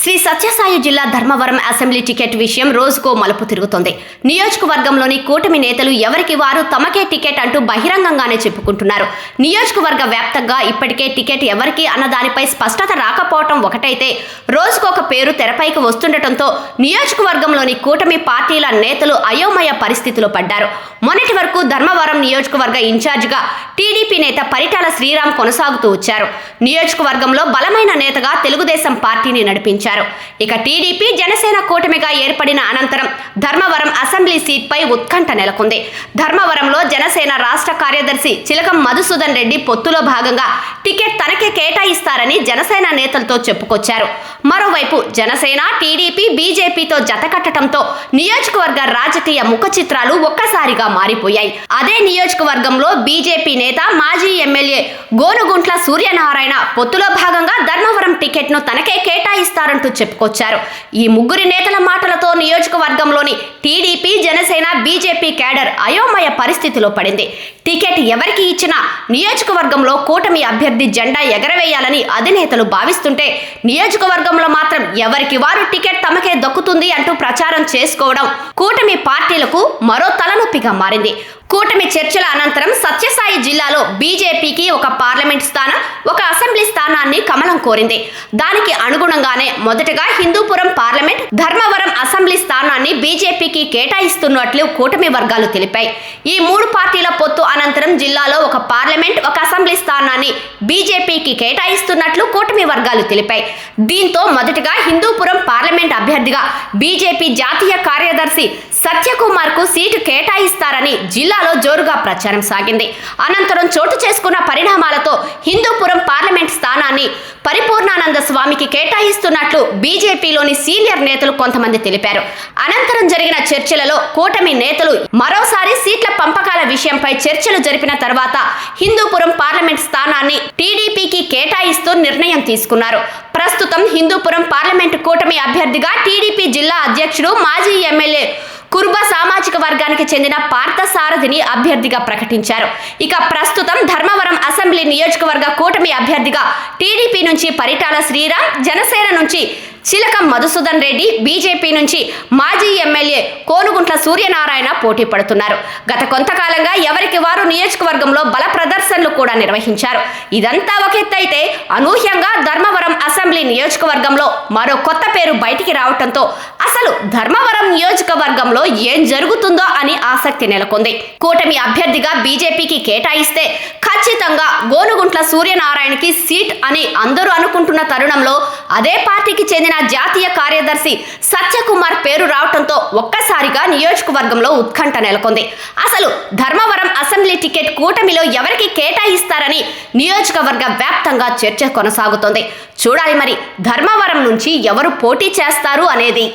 శ్రీ సత్యసాయి జిల్లా Dharmavaram assembly ticket విషయం రోజుకో మలుపు తిరుగుతోంది. నియోజకవర్గంలోని కూటమి నేతలు ఎవరికి వారు తమకే టికెట్ అంటూ బహిరంగంగానే చెప్పుకుంటున్నారు. నియోజకవర్గ వ్యాప్తంగా ఇప్పటికే టికెట్ ఎవరికి అన్న దానిపై స్పష్టత రాకపోవటం ఒకటైతే రోజుకొక పేరు తెరపైకి వస్తుండటంతో నియోజకవర్గంలోని కూటమి పార్టీల నేతలు అయోమయ పరిస్థితిలో పడ్డారు. మొన్నటి వరకు ధర్మవరం నియోజకవర్గ ఇన్ఛార్జిగా టీడీపీ నేత పరిటాల శ్రీరామ్ కొనసాగుతూ వచ్చారు. నియోజకవర్గంలో బలమైన నేతగా తెలుగుదేశం పార్టీని నడిపించారు. ఇక టీడీపీ జనసేన కూటమిగా ఏర్పడిన అనంతరం ధర్మవరం అసెంబ్లీ సీట్పై ఉత్కంఠ నెలకొంది. ధర్మవరంలో జనసేన రాష్ట్ర కార్యదర్శి చిలకం మధుసూదన్ రెడ్డి పొత్తులో భాగంగా టికెట్ తనకే కేటాయిస్తారని జనసేన నేతలతో చెప్పుకొచ్చారు. మరోవైపు జనసేన టీడీపీ బీజేపీతో జతకట్టడంతో నియోజకవర్గ రాజకీయ ముఖ చిత్రాలు ఒక్కసారిగా మారిపోయాయి. అదే నియోజకవర్గంలో బీజేపీ నేత మాజీ ఎమ్మెల్యే గోనుగుంట్ల సూర్యనారాయణ పొత్తులో భాగంగా ధర్మవరం టికెట్ను తనకే కేటాయిస్తారంటూ చెప్పుకొచ్చారు. ఈ ముగ్గురి నేతల మాటలతో నియోజకవర్గంలోని టీడీపీ జనసేన బీజేపీ కేడర్ అయోమయ పరిస్థితిలో పడింది. టికెట్ ఎవరికి ఇచ్చినా నియోజకవర్గంలో కూటమి అభ్యర్థి జెండా ఎగరవేయాలని అధినేతలు భావిస్తుంటే నియోజకవర్గంలో మాత్రం ఎవరికి వారు టికెట్ తమకే దక్కుతుంది అంటూ ప్రచారం చేసుకోవడం కూటమి పార్టీలకు మరో తలనొప్పిగా మారింది. కూటమి చర్చల అనంతరం సత్యసాయి జిల్లాలో బీజేపీకి ఒక పార్లమెంట్ స్థానం ఒక అసెంబ్లీ స్థానాన్ని కమలం కోరింది. దానికి అనుగుణంగానే మొదటగా హిందూపురం పార్లమెంట్ ధర్మవరం అసెంబ్లీ స్థానాన్ని బీజేపీ కేటాయిస్తున్నట్లు కూటమి వర్గాలు తెలిపాయి. ఈ మూడు పార్టీల పొత్తు అనంతరం జిల్లాలో ఒక పార్లమెంట్ ఒక అసెంబ్లీ స్థానాన్ని బీజేపీకి కేటాయిస్తున్నట్లు కూటమి వర్గాలు తెలిపాయి. దీంతో మొదటగా హిందూపురం పార్లమెంట్ అభ్యర్థిగా బీజేపీ జాతీయ కార్యదర్శి సత్యకుమార్కు సీటు కేటాయిస్తారని జిల్లాలో జోరుగా ప్రచారం సాగింది. అనంతరం చోటు చేసుకున్న పరిణామాలతో హిందూపురం పార్లమెంట్ స్థానాన్ని పరిపూర్ణానంద స్వామికి కేటాయిస్తున్నట్లు బీజేపీలోని సీనియర్ నేతలు కొంతమంది తెలిపారు. అనంతరం జరిగిన చర్చలలో కూటమి నేతలు మరోసారి సీట్ల పంపకాల విషయంపై చర్చలు జరిపిన తర్వాత హిందూపురం పార్లమెంట్ స్థానాన్ని టీడీపీకి కేటాయిస్తూ నిర్ణయం తీసుకున్నారు. ప్రస్తుతం హిందూపురం పార్లమెంట్ కూటమి అభ్యర్థిగా టీడీపీ జిల్లా అధ్యక్షుడు మాజీ ఎమ్మెల్యే కుర్బ సామాజిక వర్గానికి చెందిన పార్థసారథిని అభ్యర్థిగా ప్రకటించారు. ఇక ప్రస్తుతం ధర్మవరం అసెంబ్లీ నియోజకవర్గ కూటమి అభ్యర్థిగా టీడీపీ నుంచి పరిటాల శ్రీరామ్ జనసేన నుంచి చిలకం మధుసూదన్ రెడ్డి బీజేపీ నుంచి మాజీ ఎమ్మెల్యే కోనుగుంట్ల సూర్యనారాయణ పోటీ పడుతున్నారు. గత కొంతకాలంగా ఎవరికి వారు నియోజకవర్గంలో బల ప్రదర్శనలు కూడా నిర్వహించారు. ఇదంతా ఒక ఎత్తు అయితే అనూహ్యంగా ధర్మవరం అసెంబ్లీ నియోజకవర్గంలో మరో కొత్త పేరు బయటికి రావటంతో అసలు ధర్మవరం నియోజకవర్గంలో ఏం జరుగుతుందో అని ఆసక్తి నెలకొంది. కూటమి అభ్యర్థిగా బీజేపీకి కేటాయిస్తే ఖచ్చితంగా గోనుగుంట్ల సూర్యనారాయణకి సీట్ అని అందరూ అనుకుంటున్న తరుణంలో అదే పార్టీకి చెందిన జాతీయ కార్యదర్శి సత్యకుమార్ పేరు రావడంతో ఒక్కసారిగా నియోజకవర్గంలో ఉత్కంఠ నెలకొంది. అసలు ధర్మవరం అసెంబ్లీ టికెట్ కూటమిలో ఎవరికి కేటాయిస్తారని నియోజకవర్గ వ్యాప్తంగా చర్చ కొనసాగుతోంది. చూడాలి మరి ధర్మవరం నుంచి ఎవరు పోటీ చేస్తారు అనేది